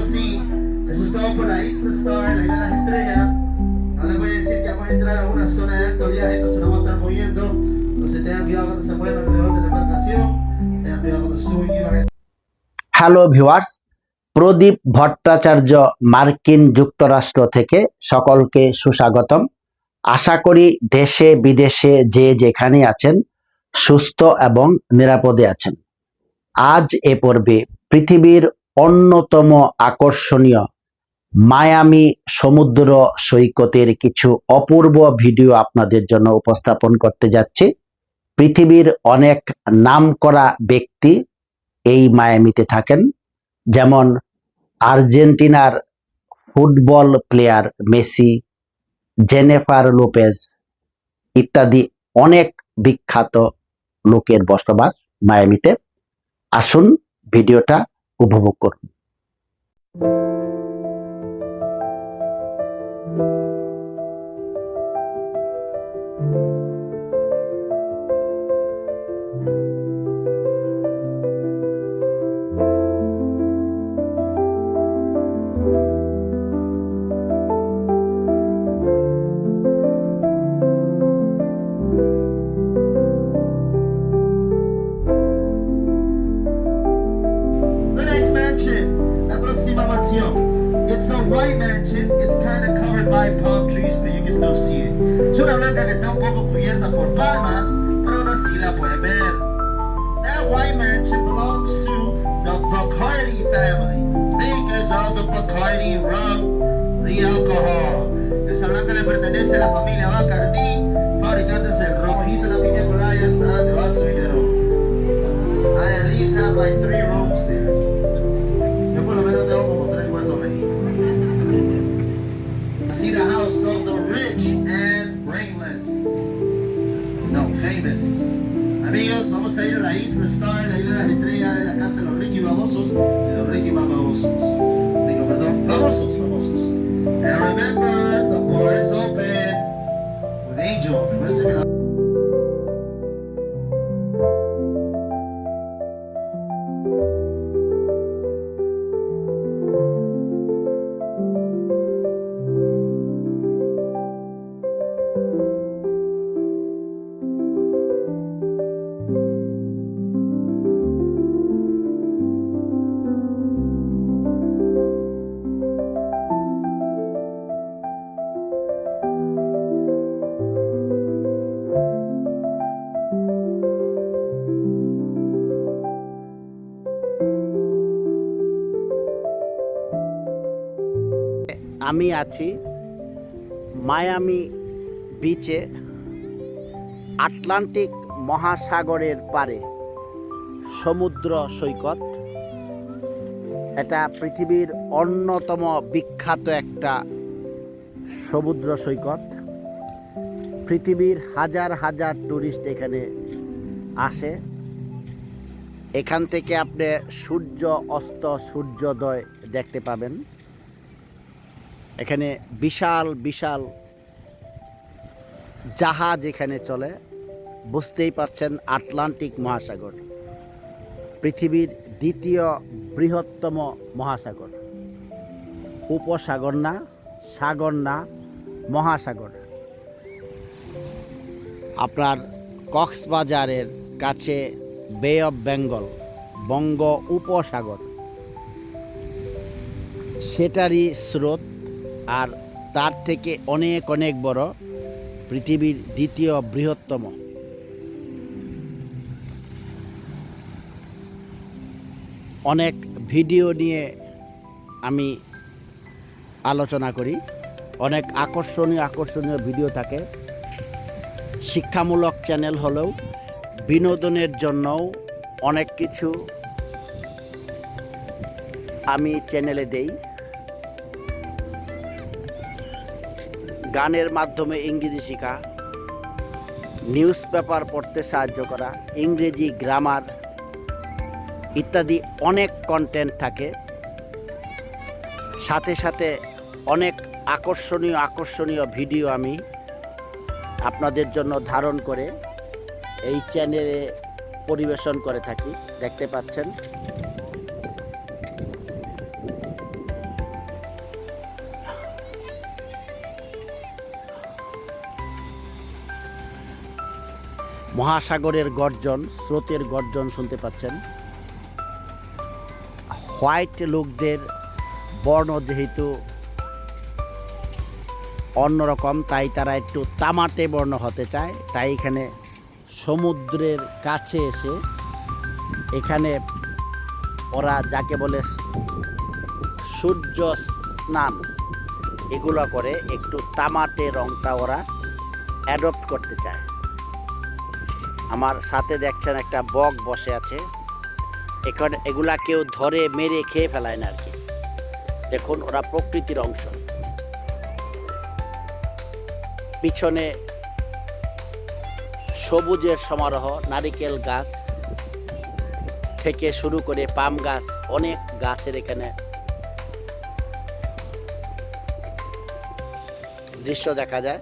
sí, eso es todo por la Isla Star, la las estrellas. Ahora les voy a decir que vamos a entrar a una zona de alto viaje, entonces nos vamos a estar moviendo. Entonces tengan cuidado cuando se muevan alrededor de la embarcación. Tengan cuidado cuando suben y bajen. Hello viewers Pradip Bhattacharya মার্কিন যুক্তরাষ্ট্র থেকে সকলকে সুস্বাগতম আশা করি দেশে বিদেশে যে যেখানে আছেন সুস্থ এবং নিরাপদে আছেন আজ এ পর্বে পৃথিবীর অন্যতম আকর্ষণীয় মায়ামি সমুদ্র সৈকতের কিছু অপূর্ব ভিডিও আপনাদের জন্য উপস্থাপন করতে যাচ্ছি। পৃথিবীর অনেক নামকরা ব্যক্তি এই মায়ামিতে থাকেন, যেমন আর্জেন্টিনার football player Messi, Jennifer Lopez ইত্যাদি অনেক বিখ্যাত লোকের বসবাস মায়ামিতে। আসুন, ভিডিওটা উপভোগ করুন। By palm trees, you can still see it. Es una blanca que está un poco cubierta por palmas, pero aún así la pueden ver. That white mansion belongs to the Bacardi family, makers of the Bacardi rum, the alcohol. Esa blanca le pertenece a la familia Bacardi, fabricantes del rojito, la piña colada, sal de vaso y limón. I at least have like three rooms Mr. Stein, আমি আছি Miami বিচে, Atlantic মহাসাগরের পারে সমুদ্র সৈকত। এটা পৃথিবীর অন্যতম বিখ্যাত একটা সমুদ্র সৈকত। পৃথিবীর হাজার হাজার টুরিস্ট এখানে আসে। এখান থেকে আপনি সূর্য, অস্ত সূর্যোদয় দেখতে পাবেন। এখানে বিশাল বিশাল জাহাজ এখানে চলে। বুঝতেই পারছেন, আটলান্টিক মহাসাগর, পৃথিবীর দ্বিতীয় বৃহত্তম মহাসাগর। উপসাগর না, সাগর না, মহাসাগর। আপনার কক্সবাজারের কাছে বে অফ বেঙ্গল বঙ্গ উপসাগর। সেটারই স্রোত আর তার থেকে অনেক অনেক বড় পৃথিবীর দ্বিতীয় বৃহত্তম। অনেক ভিডিও নিয়ে আমি আলোচনা করি। অনেক আকর্ষণীয় আকর্ষণীয় ভিডিও থাকে। শিক্ষামূলক চ্যানেল হলেও বিনোদনের জন্যও অনেক কিছু আমি চ্যানেলে দেই। গানের মাধ্যমে ইংরেজি শেখা, নিউজ পেপার পড়তে সাহায্য করা, ইংরেজি গ্রামার ইত্যাদি অনেক কন্টেন্ট থাকে। সাথে সাথে অনেক আকর্ষণীয় আকর্ষণীয় ভিডিও আমি আপনাদের জন্য ধারণ করে এই চ্যানেলে পরিবেশন করে থাকি। দেখতে পাচ্ছেন? মহাসাগরের গর্জন, স্রোতের গর্জন শুনতে পাচ্ছেন। হোয়াইট লোকদের বর্ণ যেহেতু অন্যরকম, তাই তারা একটু তামাটে বর্ণ হতে চায়। তাই এখানে সমুদ্রের কাছে এসে এখানে ওরা যাকে বলে সূর্য স্নান, এগুলো করে একটু তামাটে রংটা ওরা অ্যাডপ্ট করতে চায়। আমার সাথে দেখছেন একটা বক বসে আছে। এখানে এগুলা কেউ ধরে, মেরে খেয়ে ফেলায় না আর কি দেখুন, ওরা প্রকৃতির অংশ। পিছনে সবুজের সমারোহ, নারিকেল গাছ থেকে শুরু করে পাম গাছ, অনেক গাছের এখানে দৃশ্য দেখা যায়।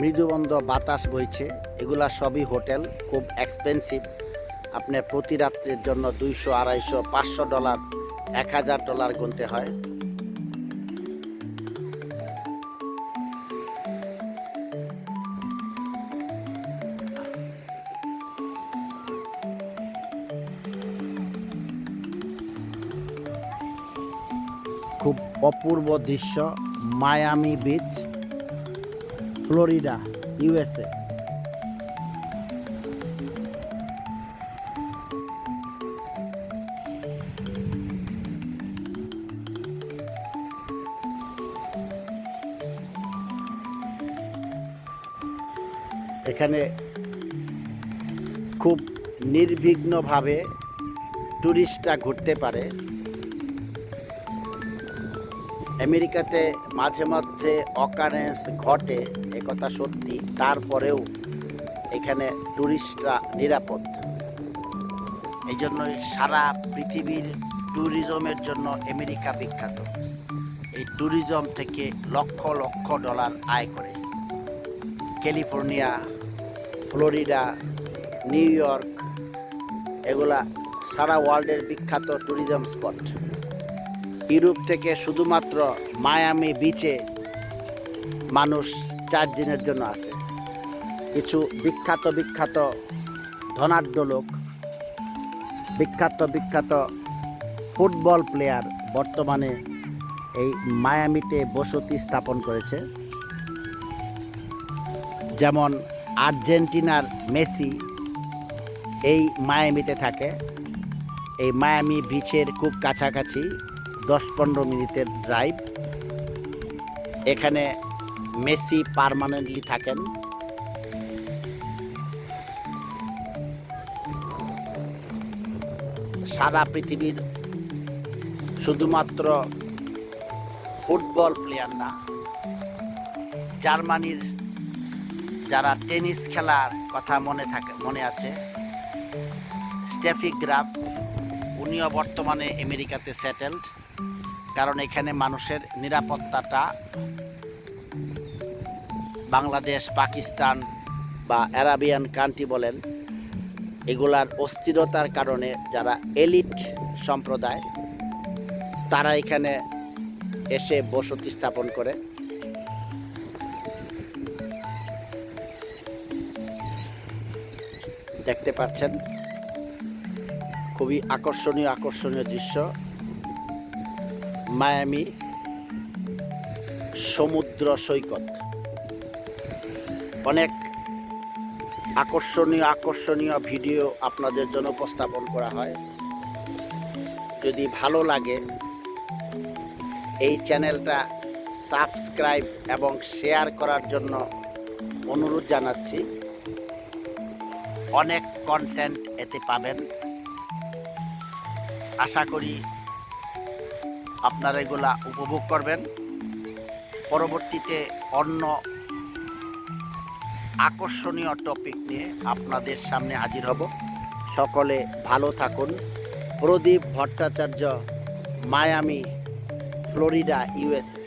মৃদুবন্ধ বাতাস বইছে। এগুলা সবই হোটেল, খুব এক্সপেন্সিভ আপনার প্রতি রাত্রের জন্য দুইশো, আড়াইশো, পাঁচশো ডলার, এক হাজার ডলার গুনতে হয়। খুব অপূর্ব দৃশ্য, মায়ামি বিচ, ফ্লোরিডা ইউএসএ এখানে খুব নির্বিঘ্নভাবে ট্যুরিস্টরা ঘুরতে পারে। আমেরিকাতে মাঝে মধ্যে অকারেন্স ঘটে একথা সত্যি। তারপরেও এখানে ট্যুরিস্টরা নিরাপদ। এই জন্যই সারা পৃথিবীর ট্যুরিজমের জন্য আমেরিকা বিখ্যাত। এই ট্যুরিজম থেকে লক্ষ লক্ষ ডলার আয় করে। ক্যালিফোর্নিয়া ফ্লোরিডা, নিউ ইয়র্ক, এগুলা সারা ওয়ার্ল্ডের বিখ্যাত ট্যুরিজম স্পট ইউরোপ থেকে শুধুমাত্র মায়ামি বিচে মানুষ চার দিনের জন্য আসে। কিছু বিখ্যাত বিখ্যাত ধনাঢ্য লোক, বিখ্যাত বিখ্যাত ফুটবল প্লেয়ার বর্তমানে এই মায়ামিতে বসতি স্থাপন করেছে। যেমন আর্জেন্টিনার মেসি এই মায়ামিতে থাকে। এই মায়ামি বিচের খুব কাছাকাছি দশ পনেরো মিনিটের ড্রাইভ এখানে মেসি পার্মানেন্টলি থাকেন। সারা পৃথিবীর শুধুমাত্র ফুটবল প্লেয়ার না, জার্মানির যারা টেনিস খেলার কথা মনে থাকে, মনে আছে, স্টেফি গ্রাফ, উনিও বর্তমানে আমেরিকাতে সেটেলড, কারণ এখানে মানুষের নিরাপত্তাটা বাংলাদেশ, পাকিস্তান বা অ্যারাবিয়ান কান্ট্রি বলেন, এগুলার অস্থিরতার কারণে যারা এলিট সম্প্রদায়, তারা এখানে এসে বসতি স্থাপন করে। দেখতে পাচ্ছেন। খুবই আকর্ষণীয় আকর্ষণীয় দৃশ্য। মায়ামি সমুদ্র সৈকত। অনেক আকর্ষণীয় আকর্ষণীয় ভিডিও আপনাদের জন্য উপস্থাপন করা হয়। যদি ভালো লাগে, এই চ্যানেলটা সাবস্ক্রাইব এবং শেয়ার করার জন্য অনুরোধ জানাচ্ছি। অনেক কন্টেন্ট এতে পাবেন। আশা করি আপনারা এগুলা উপভোগ করবেন। পরবর্তীতে অন্য আকর্ষণীয় টপিক নিয়ে আপনাদের সামনে হাজির হব। সকলে ভালো থাকুন। Pradip Bhattacharya, Miami, Florida, USA.